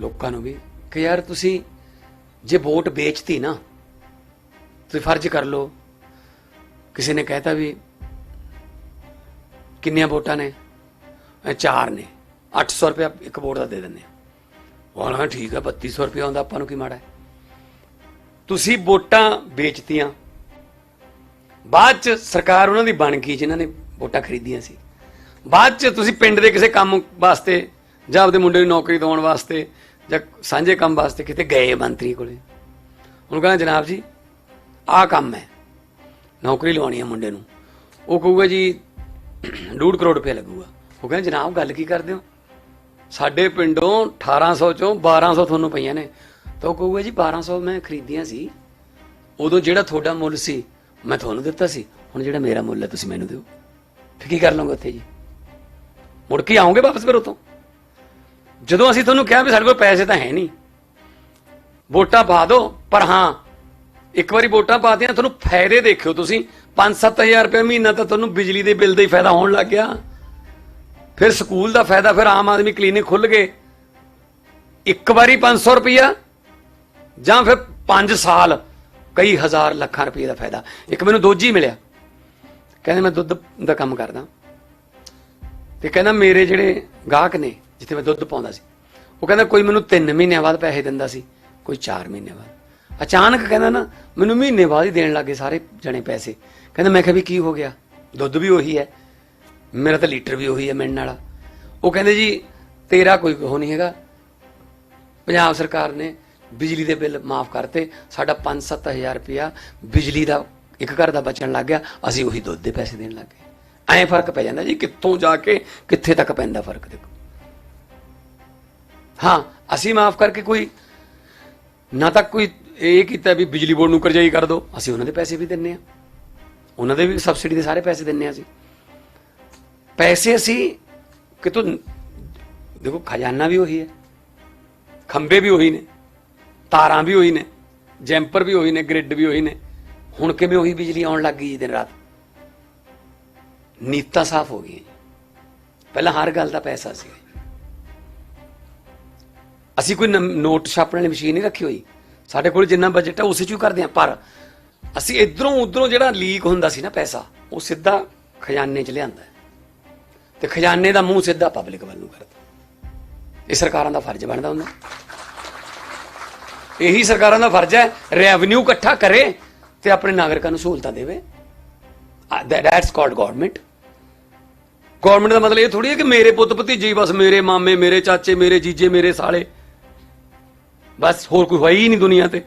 ਲੋਕਾਂ ਨੂੰ ਵੀ ਕਿ ਯਾਰ ਤੁਸੀਂ ਜੇ ਵੋਟ ਵੇਚਤੀ ਨਾ, ਤੁਸੀਂ ਫਰਜ਼ ਕਰ ਲਓ। ਕਿਸੇ ਨੇ ਕਹਿਤਾ ਵੀ ਕਿੰਨੀਆਂ ਵੋਟਾਂ ਨੇ? ਇਹ ਚਾਰ ਨੇ। 800 ਰੁਪਏ ਇੱਕ ਵੋਟ ਦਾ ਦੇ ਦਿੰਦੇ ਆ। ਉਹ ਹਾਂ ਠੀਕ ਹੈ 3200 ਰੁਪਏ ਆਉਂਦਾ ਆਪਾਂ ਨੂੰ ਕੀ ਮਾੜਾ ਹੈ? ਤੁਸੀਂ ਵੋਟਾਂ ਵੇਚਤੀਆਂ। ਬਾਅਦ ਚ ਸਰਕਾਰ ਉਹਨਾਂ ਦੀ ਬਣ ਗਈ, ਜਿਨ੍ਹਾਂ ਨੇ ਵੋਟਾਂ ਖਰੀਦੀਆਂ ਸੀ। ਬਾਅਦ ਚ ਤੁਸੀਂ ਪਿੰਡ ਦੇ ਕਿਸੇ ਕੰਮ ਵਾਸਤੇ ਜਾਂ ਆਪਦੇ ਮੁੰਡੇ ਨੂੰ ਨੌਕਰੀ ਦਿਵਾਉਣ ਵਾਸਤੇ ਜਾਂ ਸਾਂਝੇ ਕੰਮ ਵਾਸਤੇ ਕਿਤੇ ਗਏ ਮੰਤਰੀ ਕੋਲੇ। ਉਹਨੂੰ ਕਹਿੰਦਾ, ਜਨਾਬ ਜੀ, ਆਹ ਕੰਮ ਹੈ। ਨੌਕਰੀ ਲਵਾਉਣੀ ਹੈ ਮੁੰਡੇ ਨੂੰ। ਉਹ ਕਹੂਗਾ ਜੀ, ਡੂਢ ਕਰੋੜ ਰੁਪਏ ਲੱਗੂਗਾ। ਉਹ ਕਹਿੰਦਾ, ਜਨਾਬ, ਗੱਲ ਕੀ ਕਰਦੇ ਹੋ? ਸਾਡੇ ਪਿੰਡੋਂ 1800 ਚੋਂ 1200 ਤੁਹਾਨੂੰ ਪਈਆਂ ਨੇ। ਤਾਂ ਉਹ ਕਹੂਗਾ ਜੀ 1200 ਮੈਂ ਖਰੀਦੀਆਂ ਸੀ। ਉਦੋਂ ਜਿਹੜਾ ਤੁਹਾਡਾ ਮੁੱਲ ਸੀ, ਮੈਂ ਤੁਹਾਨੂੰ ਦਿੱਤਾ ਸੀ। ਹੁਣ ਜਿਹੜਾ ਮੇਰਾ ਮੁੱਲ ਹੈ, ਤੁਸੀਂ ਮੈਨੂੰ ਦਿਓ। ਫਿਰ ਕੀ ਕਰ ਲਓਗੇ ਉੱਥੇ ਜੀ? ਮੁੜ ਕੇ ਆਉਂਗੇ ਵਾਪਸ ਫਿਰ ਉਤੋਂ ਜਦੋਂ ਅਸੀਂ ਤੁਹਾਨੂੰ ਕਿਹਾ ਵੀ ਸਾਡੇ ਕੋਲ ਪੈਸੇ ਤਾਂ ਹੈ ਨਹੀਂ, ਵੋਟਾਂ ਪਾ ਦਿਓ, ਪਰ ਹਾਂ, ਇੱਕ ਵਾਰੀ ਵੋਟਾਂ ਪਾ ਦਿਆਂ ਤੁਹਾਨੂੰ ਫਾਇਦੇ ਦੇਖਿਓ ਤੁਸੀਂ। 5-7000 ਰੁਪਏ ਮਹੀਨਾ ਤਾਂ ਤੁਹਾਨੂੰ ਬਿਜਲੀ ਦੇ ਬਿੱਲ ਦਾ ਹੀ ਫਾਇਦਾ ਹੋਣ ਲੱਗ ਗਿਆ। ਫਿਰ ਸਕੂਲ ਦਾ ਫਾਇਦਾ, ਫਿਰ ਆਮ ਆਦਮੀ ਕਲੀਨਿਕ ਖੁੱਲ ਗਏ। ਇੱਕ ਵਾਰੀ 500 ਰੁਪਇਆ ਜਾਂ ਫਿਰ 5 ਸਾਲ, ਕਈ ਹਜ਼ਾਰ ਲੱਖਾਂ ਰੁਪਏ ਦਾ ਫਾਇਦਾ। ਇੱਕ ਮੈਨੂੰ ਦੋਜੀ ਮਿਲਿਆ। ਕਹਿੰਦੇ ਮੈਂ ਦੁੱਧ ਦਾ ਕੰਮ ਕਰਦਾ। ਤੇ ਕਹਿੰਦਾ ਮੇਰੇ ਜਿਹੜੇ ਗਾਹਕ ਨੇ ਜਿੱਥੇ ਮੈਂ ਦੁੱਧ ਪਾਉਂਦਾ ਸੀ। ਉਹ ਕਹਿੰਦਾ, ਕੋਈ ਮੈਨੂੰ 3 ਮਹੀਨਿਆਂ ਬਾਅਦ ਪੈਸੇ ਦਿੰਦਾ ਸੀ, ਕੋਈ 4 ਮਹੀਨਿਆਂ ਬਾਅਦ। ਅਚਾਨਕ ਕਹਿੰਦਾ ਨਾ, ਮੈਨੂੰ ਮਹੀਨੇ ਬਾਅਦ ਹੀ ਦੇਣ ਲੱਗੇ ਸਾਰੇ ਜਣੇ ਪੈਸੇ। ਕਹਿੰਦਾ, ਮੈਂ ਕਿਹਾ ਵੀ ਕੀ ਹੋ ਗਿਆ? ਦੁੱਧ ਵੀ ਉਹੀ ਹੈ, ਮੇਰਾ ਤਾਂ ਲੀਟਰ ਵੀ ਉਹੀ ਹੈ ਮਿਲਣ ਵਾਲਾ। ਉਹ ਕਹਿੰਦੇ, ਜੀ, ਤੇਰਾ ਕੋਈ ਉਹ ਨਹੀਂ ਹੈਗਾ। ਪੰਜਾਬ ਸਰਕਾਰ ਨੇ ਬਿਜਲੀ ਦੇ ਬਿੱਲ ਮਾਫ ਕਰਤੇ, ਸਾਡਾ 5-7000 ਰੁਪਇਆ ਬਿਜਲੀ ਦਾ ਇੱਕ ਘਰ ਦਾ ਬਚਣ ਲੱਗ ਗਿਆ, ਅਸੀਂ ਉਹੀ ਦੁੱਧ ਦੇ ਪੈਸੇ ਦੇਣ ਲੱਗ ਗਏ। ਐਂ ਫ਼ਰਕ ਪੈ ਜਾਂਦਾ ਜੀ, ਕਿੱਥੋਂ ਜਾ ਕੇ, ਕਿੱਥੇ ਤੱਕ ਪੈਂਦਾ ਫ਼ਰਕ ਦੇਖੋ। ਹਾਂ, ਅਸੀਂ ਮਾਫ ਕਰਕੇ ਕੋਈ ਨਾ ਤਾਂ ਕੋਈ ਇਹ ਕੀਤਾ ਵੀ ਬਿਜਲੀ ਬੋਰਡ ਨੂੰ ਕਰਜ਼ਾਈ ਕਰ ਦਿਓ ਅਸੀਂ ਉਹਨਾਂ ਦੇ ਪੈਸੇ ਵੀ ਦਿੰਨੇ ਆ ਉਹਨਾਂ ਦੇ ਵੀ ਸਬਸਿਡੀ ਦੇ ਸਾਰੇ ਪੈਸੇ ਦਿੰਨੇ ਆ ਅਸੀਂ। ਪੈਸੇ ਅਸੀਂ ਕਿਤੋਂ ਦੇਖੋ, ਖਜ਼ਾਨਾ ਵੀ ਉਹੀ ਹੈ ਖੰਬੇ ਵੀ ਉਹੀ ਨੇ, ਤਾਰਾਂ ਵੀ ਉਹੀ ਨੇ, ਜੈਂਪਰ ਵੀ ਉਹੀ ਨੇ ਗ੍ਰਿਡ ਵੀ ਉਹੀ ਨੇ। ਹੁਣ ਕਿਵੇਂ ਉਹੀ ਬਿਜਲੀ ਆਉਣ ਲੱਗ ਗਈ ਜੀ ਦਿਨ ਰਾਤ? ਨੀਤਾਂ ਸਾਫ਼ ਹੋ ਗਈਆਂ ਜੀ। ਪਹਿਲਾਂ ਹਰ ਗੱਲ ਦਾ ਪੈਸਾ ਸੀ ਅਸੀਂ ਕੋਈ ਨਮ- ਨੋਟ ਛਾਪਣ ਵਾਲੀ ਮਸ਼ੀਨ ਨਹੀਂ ਰੱਖੀ ਹੋਈ। ਸਾਡੇ ਕੋਲ ਜਿੰਨਾ ਬਜਟ ਹੈ ਉਸੇ ਚ ਕਰਦੇ ਹਾਂ। ਪਰ ਅਸੀਂ ਇਧਰੋਂ ਉਧਰੋਂ ਜਿਹੜਾ ਲੀਕ ਹੁੰਦਾ ਸੀ ਨਾ ਪੈਸਾ, ਉਹ ਸਿੱਧਾ ਖਜ਼ਾਨੇ ਚ ਲਿਆਂਦਾ ਹੈ। ਤੇ ਖਜ਼ਾਨੇ ਦਾ ਮੂੰਹ ਸਿੱਧਾ ਪਬਲਿਕ ਵੱਲ ਨੂੰ ਕਰਦਾ ਇਹ ਸਰਕਾਰਾਂ ਦਾ ਫਰਜ਼ ਬਣਦਾ ਹੁੰਦਾ। ਇਹੀ ਸਰਕਾਰਾਂ ਦਾ ਫਰਜ਼ ਹੈ ਰੈਵਨਿਊ ਇਕੱਠਾ ਕਰੇ ਤੇ ਆਪਣੇ ਨਾਗਰਿਕਾਂ ਨੂੰ ਸਹੂਲਤਾਂ ਦੇਵੇ। ਦੈਟਸ ਕਾਲਡ ਗਵਰਨਮੈਂਟ ਗਵਰਨਮੈਂਟ ਦਾ ਮਤਲਬ ਇਹ ਥੋੜੀ ਹੈ ਕਿ ਮੇਰੇ ਪੁੱਤ ਭਤੀਜੇ ਬਸ ਮੇਰੇ ਮਾਮੇ, ਮੇਰੇ ਚਾਚੇ, ਮੇਰੇ ਜੀਜੇ, ਮੇਰੇ ਸਾਲੇ ਬਸ ਹੋਰ ਕੋਈ ਹੋਈ ਹੀ ਨਹੀਂ ਦੁਨੀਆ ਤੇ।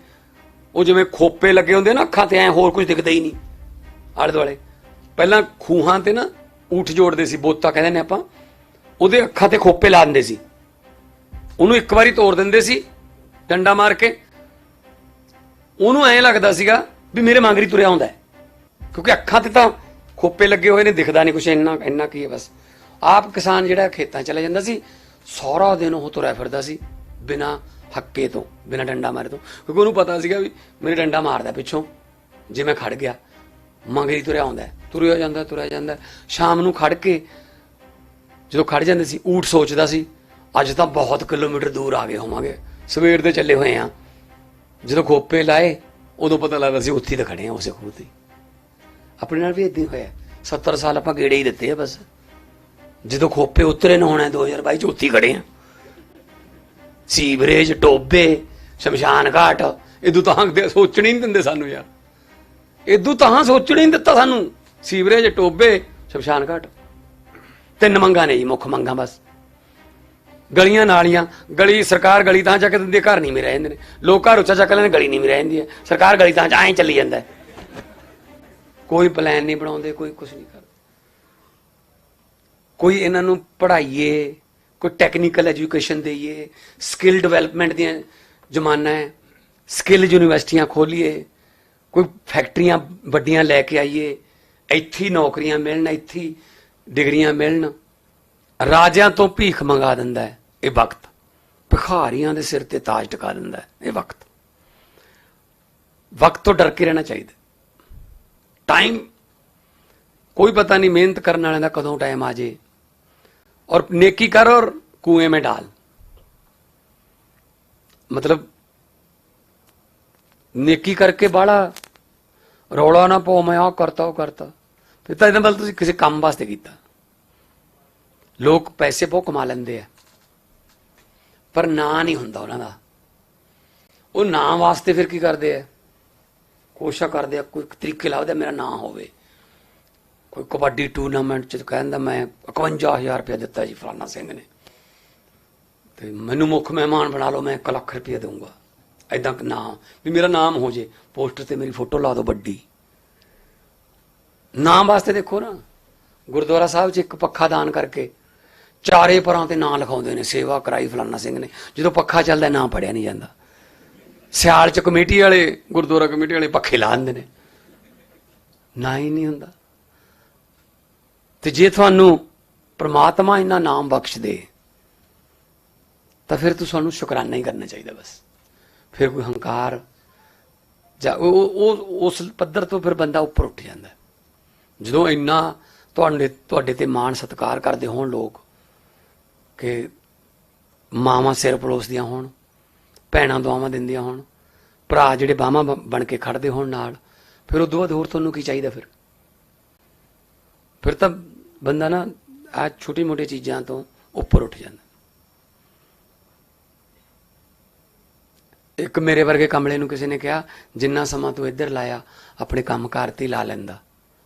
ਉਹ ਜਿਵੇਂ ਖੋਪੇ ਲੱਗੇ ਹੁੰਦੇ ਨਾ ਅੱਖਾਂ ਤੇ, ਐ ਹੋਰ ਕੁਝ ਦਿਖਦਾ ਹੀ ਨਹੀਂ। ਆਲੇ ਦੁਆਲੇ। ਪਹਿਲਾਂ ਖੂਹਾਂ ਤੇ ਨਾ ਊਠ ਜੋੜਦੇ ਸੀ, ਬੋਤਾ ਕਹਿੰਦੇ ਨੇ ਆਪਾਂ। ਉਹਦੇ ਅੱਖਾਂ ਤੇ ਖੋਪੇ ਲਾ ਦਿੰਦੇ ਸੀ। ਉਹਨੂੰ ਇੱਕ ਵਾਰੀ ਤੋੜ ਦਿੰਦੇ ਸੀ, ਡੰਡਾ ਮਾਰ ਕੇ। ਉਹਨੂੰ ਐਂ ਲੱਗਦਾ ਸੀਗਾ ਵੀ ਮੇਰੇ ਮੰਗਰੀ ਤੁਰਿਆ ਹੁੰਦਾ ਕਿਉਂਕਿ ਅੱਖਾਂ ਤੇ ਤਾਂ ਖੋਪੇ ਲੱਗੇ ਹੋਏ ਨੇ, ਦਿਖਦਾ ਨਹੀਂ ਕੁਛ, ਇੰਨਾ ਇੰਨਾ ਕੀ ਹੈ ਬਸ। ਆਪ ਕਿਸਾਨ ਜਿਹੜਾ ਖੇਤਾਂ ਚਲਾ ਜਾਂਦਾ ਸੀ, ਸਾਰਾ ਦਿਨ ਉਹ ਤੁਰਿਆ ਫਿਰਦਾ ਸੀ, ਬਿਨਾ ਹੱਕੇ ਤੋਂ, ਬਿਨਾਂ ਡੰਡਾ ਮਾਰੇ ਤੋਂ। ਕਿਉਂਕਿ ਉਹਨੂੰ ਪਤਾ ਸੀਗਾ ਵੀ ਮੇਰੇ ਡੰਡਾ ਮਾਰਦਾ ਪਿੱਛੋਂ। ਜੇ ਮੈਂ ਖੜ ਗਿਆ ਮੰਗਰੀ ਤੁਰਿਆ ਆਉਂਦਾ ਤੁਰਿਆ ਜਾਂਦਾ ਤੁਰਿਆ ਜਾਂਦਾ ਸ਼ਾਮ ਨੂੰ ਖੜ ਕੇ ਜਦੋਂ ਖੜ ਜਾਂਦੇ ਸੀ, ਊਠ ਸੋਚਦਾ ਸੀ, ਅੱਜ ਤਾਂ ਬਹੁਤ ਕਿਲੋਮੀਟਰ ਦੂਰ ਆ ਗਏ ਹੋਵਾਂਗੇ। ਸਵੇਰ ਦੇ ਚੱਲੇ ਹੋਏ ਆ ਜਦੋਂ ਖੋਪੇ ਲਾਏ, ਉਦੋਂ ਪਤਾ ਲੱਗਦਾ ਸੀ ਉੱਥੇ ਤਾਂ ਖੜੇ ਆ ਉਸੇ ਖੂਹ ਤੇ ਆਪਣੇ ਨਾਲ ਵੀ ਇਦਾਂ ਹੋਇਆ। 70 ਸਾਲ ਆਪਾਂ ਗੇੜੇ ਹੀ ਦਿੱਤੇ ਆ ਬਸ। ਜਦੋਂ ਖੋਪੇ ਉਤਰੇ ਨਾ ਹੋਣਾ 2022 ਚ ਉੱਥੇ ਹੀ ਖੜੇ ਆ ਸੀਵਰੇਜ ਟੋਬੇ ਸ਼ਮਸ਼ਾਨ ਘਾਟ। ਇਦੋਂ ਤਾਂ ਸੋਚਣ ਹੀ ਨਹੀਂ ਦਿੰਦੇ ਸਾਨੂੰ ਯਾਰ। ਇਦੋਂ ਤਾਂ ਸੋਚਣ ਹੀ ਨਹੀਂ ਦਿੱਤਾ ਸਾਨੂੰ। ਸੀਵਰੇਜ ਟੋਬੇ ਸ਼ਮਸ਼ਾਨ ਘਾਟ। ਤਿੰਨ ਮੰਗਾਂ ਨੇ ਜੀ, ਮੁੱਖ ਮੰਗਾਂ ਬਸ। ਗਲੀਆਂ ਨਾਲੀਆਂ, ਗਲੀ, ਸਰਕਾਰ ਗਲੀ ਤਾਂ ਚੱਕ ਦਿੰਦੀ ਘਰ ਨਹੀਂ ਮੇ ਰਹਿੰਦੇ ਨੇ ਲੋਕ ਘਰ ਉੱਚਾ ਚੱਕ ਲੈਂਦੇ ਗਲੀ ਨਹੀਂ ਮੇ ਰਹਿੰਦੀ ਹੈ ਸਰਕਾਰ ਗਲੀ ਤਾਂ ਐਂ ਚੱਲੀ ਜਾਂਦਾ ਕੋਈ ਪਲਾਨ ਨਹੀਂ ਬਣਾਉਂਦੇ, ਕੋਈ ਕੁਝ ਨਹੀਂ ਕਰਦੇ। ਕੋਈ ਇਹਨਾਂ ਨੂੰ ਪੜ੍ਹਾਈਏ ਕੋਈ ਟੈਕਨੀਕਲ ਐਜੂਕੇਸ਼ਨ ਦੇਈਏ ਸਕਿੱਲ ਡਿਵੈਲਪਮੈਂਟ ਦੀਆਂ ਜ਼ਮਾਨਾ ਹੈ ਸਕਿੱਲ ਯੂਨੀਵਰਸਿਟੀਆਂ ਖੋਲੀਏ, ਕੋਈ ਫੈਕਟਰੀਆਂ ਵੱਡੀਆਂ ਲੈ ਕੇ ਆਈਏ, ਇੱਥੇ ਨੌਕਰੀਆਂ ਮਿਲਣ, ਇੱਥੇ ਡਿਗਰੀਆਂ ਮਿਲਣ, ਰਾਜਿਆਂ ਤੋਂ ਭੀਖ ਮੰਗਾ ਦਿੰਦਾ ਹੈ, ਇਹ ਵਕਤ। ਭਿਖਾਰੀਆਂ ਦੇ ਸਿਰ ਤੇ ਤਾਜ ਟਿਕਾ ਦਿੰਦਾ ਹੈ, ਇਹ ਵਕਤ। ਵਕਤ ਤੋਂ ਡਰ ਕੇ ਰਹਿਣਾ ਚਾਹੀਦਾ ਟਾਈਮ ਕੋਈ ਪਤਾ ਨਹੀਂ ਮਿਹਨਤ ਕਰਨ ਵਾਲਿਆਂ ਦਾ ਕਦੋਂ ਟਾਈਮ ਆ ਜੇ। ਔਰ नेकी कर और कुएं में डाल ਮਤਲਬ ਨੇਕੀ ਕਰਕੇ ਬਾਹਲਾ ਰੌਲਾ ਨਾ ਪਾਓ ਮੈਂ ਆਹ ਕਰਤਾ ਉਹ ਕਰਤਾ ਫਿਰ ਤਾਂ ਇਹਦਾ ਮਤਲਬ ਤੁਸੀਂ ਕਿਸੇ ਕੰਮ ਵਾਸਤੇ ਕੀਤਾ ਲੋਕ ਪੈਸੇ ਬਹੁਤ ਕਮਾ ਲੈਂਦੇ ਆ ਪਰ ਨਾਂ ਨਹੀਂ ਹੁੰਦਾ ਉਹਨਾਂ ਦਾ ਉਹ ਨਾਂ ਵਾਸਤੇ ਫਿਰ ਕੀ ਕਰਦੇ ਆ ਕੋਸ਼ਿਸ਼ ਕਰਦੇ ਆ ਕੋਈ ਤਰੀਕੇ ਲਾਉਂਦੇ ਮੇਰਾ ਨਾਂ ਹੋਵੇ ਕੋਈ ਕਬੱਡੀ ਟੂਰਨਾਮੈਂਟ ਚ ਕਹਿੰਦਾ ਮੈਂ 51000 ਰੁਪਏ ਦਿੱਤਾ ਜੀ ਫਲਾਨਾ ਸਿੰਘ ਨੇ। ਤੇ ਮੈਨੂੰ ਮੁੱਖ ਮਹਿਮਾਨ ਬਣਾ ਲਓ, ਮੈਂ 1 ਲੱਖ ਰੁਪਏ ਦਊਂਗਾ। ਐਦਾਂ ਨਾ ਵੀ ਮੇਰਾ ਨਾਮ ਹੋ ਜੇ, ਪੋਸਟਰ ਤੇ ਮੇਰੀ ਫੋਟੋ ਲਾ ਦਿਓ ਵੱਡੀ। ਨਾਮ ਵਾਸਤੇ ਦੇਖੋ ਨਾ, ਗੁਰਦੁਆਰਾ ਸਾਹਿਬ 'ਚ ਇੱਕ ਪੱਖਾ ਦਾਨ ਕਰਕੇ ਚਾਰੇ ਪਰਾਂ ਤੇ ਨਾਂ ਲਿਖਾਉਂਦੇ ਨੇ, ਸੇਵਾ ਕਰਾਈ ਫਲਾਨਾ ਸਿੰਘ ਨੇ। ਜਦੋਂ ਪੱਖਾ ਚੱਲਦਾ ਨਾਂ ਪੜਿਆ ਨਹੀਂ ਜਾਂਦਾ। ਸਿਆਲ 'ਚ ਕਮੇਟੀ ਵਾਲੇ, ਗੁਰਦੁਆਰਾ ਕਮੇਟੀ ਵਾਲੇ ਪੱਖੇ ਲਾ ਦਿੰਦੇ ਨੇ। ਨਾ ਹੀ ਨਹੀਂ ਹੁੰਦਾ। ਤੇ ਜੇ ਤੁਹਾਨੂੰ ਪ੍ਰਮਾਤਮਾ ਇੰਨਾ ਨਾਮ ਬਖਸ਼ ਦੇ, ਤਾਂ ਫਿਰ ਤੂੰ ਸਾਨੂੰ ਸ਼ੁਕਰਾਨਾ ਹੀ ਕਰਨਾ ਚਾਹੀਦਾ ਬਸ। ਫਿਰ ਕੋਈ ਹੰਕਾਰ ਜਾਂ ਉਹ, ਉਹ- ਉਸ ਪੱਧਰ ਤੋਂ ਫਿਰ ਬੰਦਾ ਉੱਪਰ ਉੱਠ ਜਾਂਦਾ। ਜਦੋਂ ਇੰਨਾ ਤੁਹਾਡੇ ਤੁਹਾਡੇ ਤੇ ਮਾਣ ਸਤਿਕਾਰ ਕਰਦੇ ਹੋਣ ਲੋਕ ਕਿ ਮਾਵਾਂ ਸਿਰ ਪਲੋਸਦੀਆਂ ਹੋਣ, ਭੈਣਾਂ ਦੁਆਵਾਂ ਦਿੰਦੀਆਂ ਹੋਣ, ਭਰਾ ਜਿਹੜੇ ਬਾਹਾਂ ਬ- ਬਣ ਕੇ ਖੜਦੇ ਹੋਣ ਨਾਲ, ਫਿਰ ਉਦੋਂ ਬਾਅਦ ਹੋਰ ਤੁਹਾਨੂੰ ਕੀ ਚਾਹੀਦਾ ਫਿਰ? ਫਿਰ ਤਾਂ ਬੰਦਾ ਨਾ ਆ ਛੋਟੀ ਮੋਟੀ ਚੀਜ਼ਾਂ ਤੋਂ ਉੱਪਰ ਉੱਠ ਜਾਂਦਾ। ਇੱਕ ਮੇਰੇ ਵਰਗੇ ਕਮਲੇ ਨੂੰ ਕਿਸੇ ਨੇ ਕਿਹਾ, ਜਿੰਨਾ ਸਮਾਂ ਤੂੰ ਇੱਧਰ ਲਾਇਆ, ਆਪਣੇ ਕੰਮਕਾਰ ਤੇ ਹੀ ਲਾ ਲੈਂਦਾ।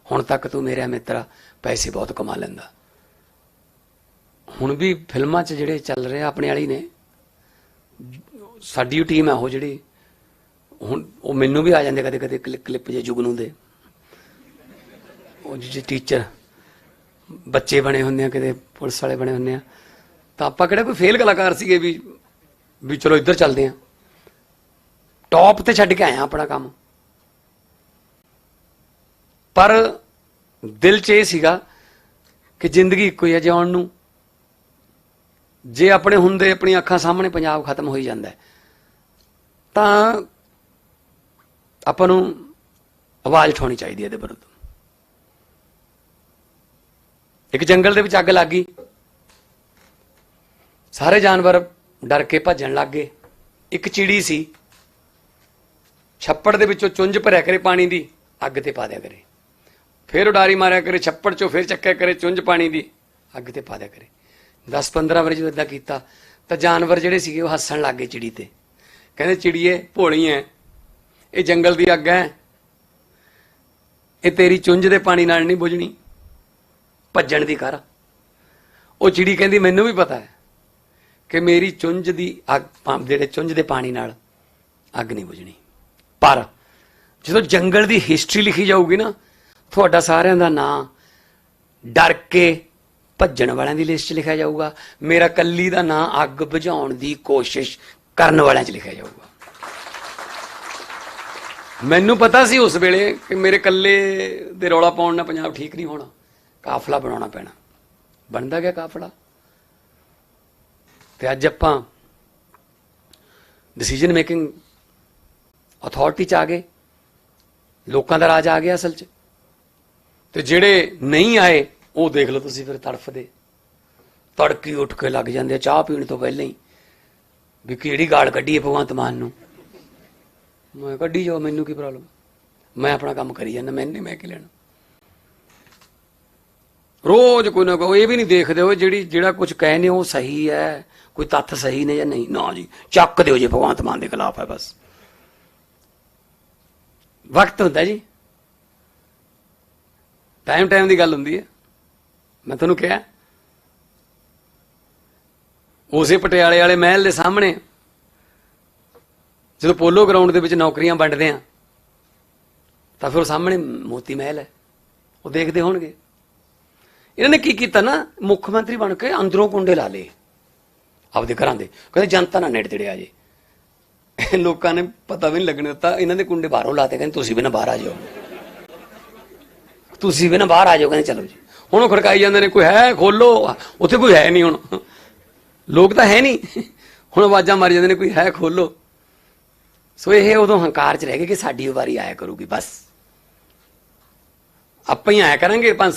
ਹੁਣ ਤੱਕ ਤੂੰ ਮੇਰਾ ਮਿੱਤਰ ਪੈਸੇ ਬਹੁਤ ਕਮਾ ਲੈਂਦਾ। ਹੁਣ ਵੀ ਫਿਲਮਾਂ 'ਚ ਜਿਹੜੇ ਚੱਲ ਰਹੇ ਆ ਆਪਣੇ ਵਾਲੀ ਨੇ, ਸਾਡੀ ਟੀਮ ਹੈ ਉਹ ਜਿਹੜੀ, ਹੁਣ ਉਹ ਮੈਨੂੰ ਵੀ ਆ ਜਾਂਦੇ ਕਦੇ ਕਦੇ ਕਲਿੱਪ ਜੇ ਜੁਗਨੂ ਦੇ। ਉਹ ਜਿਹੜੇ ਟੀਚਰ ਬੱਚੇ ਬਣੇ ਹੁੰਦੇ ਆ, ਕਿਤੇ ਪੁਲਿਸ ਵਾਲੇ ਬਣੇ ਹੁੰਦੇ ਆ। ਤਾਂ ਆਪਾਂ ਕਿਹੜਾ ਕੋਈ ਫੇਲ ਕਲਾਕਾਰ ਸੀਗੇ ਵੀ ਵੀ ਚਲੋ ਇੱਧਰ ਚੱਲਦੇ ਆ। ਟੌਪ ਤੇ ਛੱਡ ਕੇ ਆਇਆ ਆਪਣਾ ਕੰਮ। ਪਰ ਦਿਲ 'ਚ ਇਹ ਸੀਗਾ ਕਿ ਜ਼ਿੰਦਗੀ ਇੱਕੋ ਹੀ ਹੈ ਜਿਉਣ ਨੂੰ। ਜੇ ਆਪਣੇ ਹੁੰਦੇ ਆਪਣੀ ਅੱਖਾਂ ਸਾਹਮਣੇ ਪੰਜਾਬ ਖਤਮ ਹੋਈ ਜਾਂਦਾ ਤਾਂ ਆਪਾਂ ਨੂੰ ਆਵਾਜ਼ ਉਠਾਉਣੀ ਚਾਹੀਦੀ ਹੈ ਇਹਦੇ ਵਿਰੁੱਧ। ਇੱਕ ਜੰਗਲ ਦੇ ਵਿੱਚ ਅੱਗ ਲੱਗ ਗਈ। ਸਾਰੇ ਜਾਨਵਰ ਡਰ ਕੇ ਭੱਜਣ ਲੱਗ ਗਏ। ਇੱਕ ਚਿੜੀ ਸੀ। ਛੱਪੜ ਦੇ ਵਿੱਚੋਂ ਚੁੰਝ ਭਰਿਆ ਕਰੇ ਪਾਣੀ ਦੀ, ਅੱਗ ਤੇ ਪਾ ਦਿਆ ਕਰੇ। ਫਿਰ ਉਡਾਰੀ ਮਾਰਿਆ ਕਰੇ, ਛੱਪੜ ਚੋਂ ਫਿਰ ਚੱਕਿਆ ਕਰੇ ਚੁੰਝ ਪਾਣੀ ਦੀ, ਅੱਗ ਤੇ ਪਾ ਦਿਆ ਕਰੇ। 10-15 ਵਾਰੀ ਜਦੋਂ ਇਦਾਂ ਕੀਤਾ, ਤਾਂ ਜਾਨਵਰ ਜਿਹੜੇ ਸੀਗੇ ਉਹ ਹੱਸਣ ਲੱਗ ਗਏ ਚਿੜੀ ਤੇ। ਕਹਿੰਦੇ, ਚਿੜੀਏ, ਭੋਲੀ ਐ। ਇਹ ਜੰਗਲ ਦੀ ਅੱਗ ਐ। ਇਹ ਤੇਰੀ ਚੁੰਝ ਦੇ ਪਾਣੀ ਨਾਲ ਨਹੀਂ ਬੁਝਣੀ। ਭੱਜਣ ਦੀ ਕਰ। ਉਹ ਚਿੜੀ ਕਹਿੰਦੀ, ਮੈਨੂੰ ਵੀ ਪਤਾ ਹੈ ਕਿ ਮੇਰੀ ਚੁੰਝ ਦੀ ਅੱਗ ਪਾ- ਜਿਹੜੇ ਚੁੰਝ ਦੇ ਪਾਣੀ ਨਾਲ ਅੱਗ ਨਹੀਂ ਬੁਝਣੀ। ਪਰ ਜਦੋਂ ਜੰਗਲ ਦੀ ਹਿਸਟਰੀ ਲਿਖੀ ਜਾਊਗੀ ਨਾ, ਤੁਹਾਡਾ ਸਾਰਿਆਂ ਦਾ ਨਾਂ ਡਰ ਕੇ ਭੱਜਣ ਵਾਲਿਆਂ ਦੀ ਲਿਸਟ 'ਚ ਲਿਖਿਆ ਜਾਊਗਾ। ਮੇਰਾ ਕੱਲੀ ਦਾ ਨਾਂ ਅੱਗ ਬੁਝਾਉਣ ਦੀ ਕੋਸ਼ਿਸ਼ ਕਰਨ ਵਾਲਿਆਂ 'ਚ ਲਿਖਿਆ ਜਾਊਗਾ। ਮੈਨੂੰ ਪਤਾ ਸੀ ਉਸ ਵੇਲੇ ਕਿ ਮੇਰੇ ਕੱਲੇ ਦੇ ਰੌਲਾ ਪਾਉਣ ਨਾਲ ਪੰਜਾਬ ਠੀਕ ਨਹੀਂ ਹੋਣਾ। ਕਾਫਲਾ ਬਣਾਉਣਾ ਪੈਣਾ। ਬਣਦਾ ਗਿਆ ਕਾਫਲਾ? ਤੇ ਅੱਜ ਆਪਾਂ ਡਿਸੀਜਨ ਮੇਕਿੰਗ ਅਥਾਰਟੀ ਚ ਆ ਗਏ। ਲੋਕਾਂ ਦਾ ਰਾਜ ਆ ਗਿਆ ਅਸਲ ਚ। ਤੇ ਜਿਹੜੇ ਨਹੀਂ ਆਏ, ਉਹ ਦੇਖ ਲਓ ਤੁਸੀਂ ਫਿਰ ਤੜਫਦੇ। ਤੜਕੀ ਉੱਠ ਕੇ ਲੱਗ ਜਾਂਦੇ ਆ, ਚਾਹ ਪੀਣ ਤੋਂ ਪਹਿਲਾਂ ਹੀ। ਵੀ ਕਿਹੜੀ ਗਾਲ ਕੱਢੀ ਹੈ ਭਗਵੰਤ ਮਾਨ ਨੂੰ। ਮੈਂ ਕੱਢੀ ਜਾਓ, ਮੈਨੂੰ ਕੀ ਪ੍ਰੋਬਲਮ ਮੈਂ ਆਪਣਾ ਕੰਮ ਕਰੀ ਜਾਂਦਾ ਮੈਨੇ ਮੈਂ ਕੀ ਲੈਣਾ? ਰੋਜ਼ ਕੋਈ ਨਾ ਕੋਈ ਇਹ ਵੀ ਨਹੀਂ ਦੇਖਦੇ ਹੋ ਜਿਹੜੀ, ਜਿਹੜਾ ਕੁਝ ਕਹੇ ਨੇ ਉਹ ਸਹੀ ਹੈ, ਕੋਈ ਤੱਥ ਸਹੀ ਨੇ ਜਾਂ ਨਹੀਂ। ਨਾ ਜੀ, ਚੱਕ ਦਿਓ ਜੇ ਭਗਵੰਤ ਮਾਨ ਦੇ ਖਿਲਾਫ ਹੈ ਬਸ। ਵਕਤ ਹੁੰਦਾ ਜੀ। ਟਾਈਮ ਟਾਈਮ ਦੀ ਗੱਲ ਹੁੰਦੀ ਹੈ। ਮੈਂ ਤੁਹਾਨੂੰ ਕਿਹਾ, ਉਸੇ ਪਟਿਆਲੇ ਵਾਲੇ ਮਹਿਲ ਦੇ ਸਾਹਮਣੇ, ਜਦੋਂ ਪੋਲੋ ਗਰਾਊਂਡ ਦੇ ਵਿੱਚ ਨੌਕਰੀਆਂ ਵੰਡਦੇ ਆ, ਤਾਂ ਫਿਰ ਉਹ ਸਾਹਮਣੇ ਮੋਤੀ ਮਹਿਲ ਹੈ। ਉਹ ਦੇਖਦੇ ਹੋਣਗੇ। ਇਹਨਾਂ ਨੇ ਕੀ ਕੀਤਾ ਨਾ, ਮੁੱਖ ਮੰਤਰੀ ਬਣ ਕੇ ਅੰਦਰੋਂ ਕੁੰਡੇ ਲਾ ਲਏ। ਆਪਦੇ ਘਰਾਂ ਦੇ। ਕਹਿੰਦੇ ਜਨਤਾ ਨਾਲ ਨੇੜੇ ਤੇੜੇ ਆ ਜੇ। ਲੋਕਾਂ ਨੇ ਪਤਾ ਵੀ ਨਹੀਂ ਲੱਗਣ ਦਿੱਤਾ, ਇਹਨਾਂ ਦੇ ਕੁੰਡੇ ਬਾਹਰੋਂ ਲਾਤੇ ਕਹਿੰਦੇ ਤੁਸੀਂ ਵੀ ਨਾ ਬਾਹਰ ਆ ਜਾਓ। ਤੁਸੀਂ ਵੀ ਨਾ ਬਾਹਰ ਆ ਜਾਓ, ਕਹਿੰਦੇ ਚਲੋ ਜੀ। ਹੁਣ ਉਹ ਖੜਕਾਈ ਜਾਂਦੇ ਨੇ, ਕੋਈ ਹੈ, ਖੋਲੋ। ਉੱਥੇ ਕੋਈ ਹੈ ਨਹੀਂ ਹੁਣ। ਲੋਕ ਤਾਂ ਹੈ ਨਹੀਂ। ਹੁਣ ਆਵਾਜ਼ਾਂ ਮਾਰੀ ਜਾਂਦੇ ਨੇ, ਕੋਈ ਹੈ, ਖੋਲੋ। ਸੋ ਇਹ ਉਦੋਂ ਹੰਕਾਰ ਚ ਰਹਿ ਗਏ ਕਿ ਸਾਡੀ ਵਾਰੀ ਆਇਆ ਕਰੂਗੀ, ਬਸ। ਆਪਾਂ ਹੀ ਆਇਆ ਕਰਾਂਗੇ, ਪੰਜ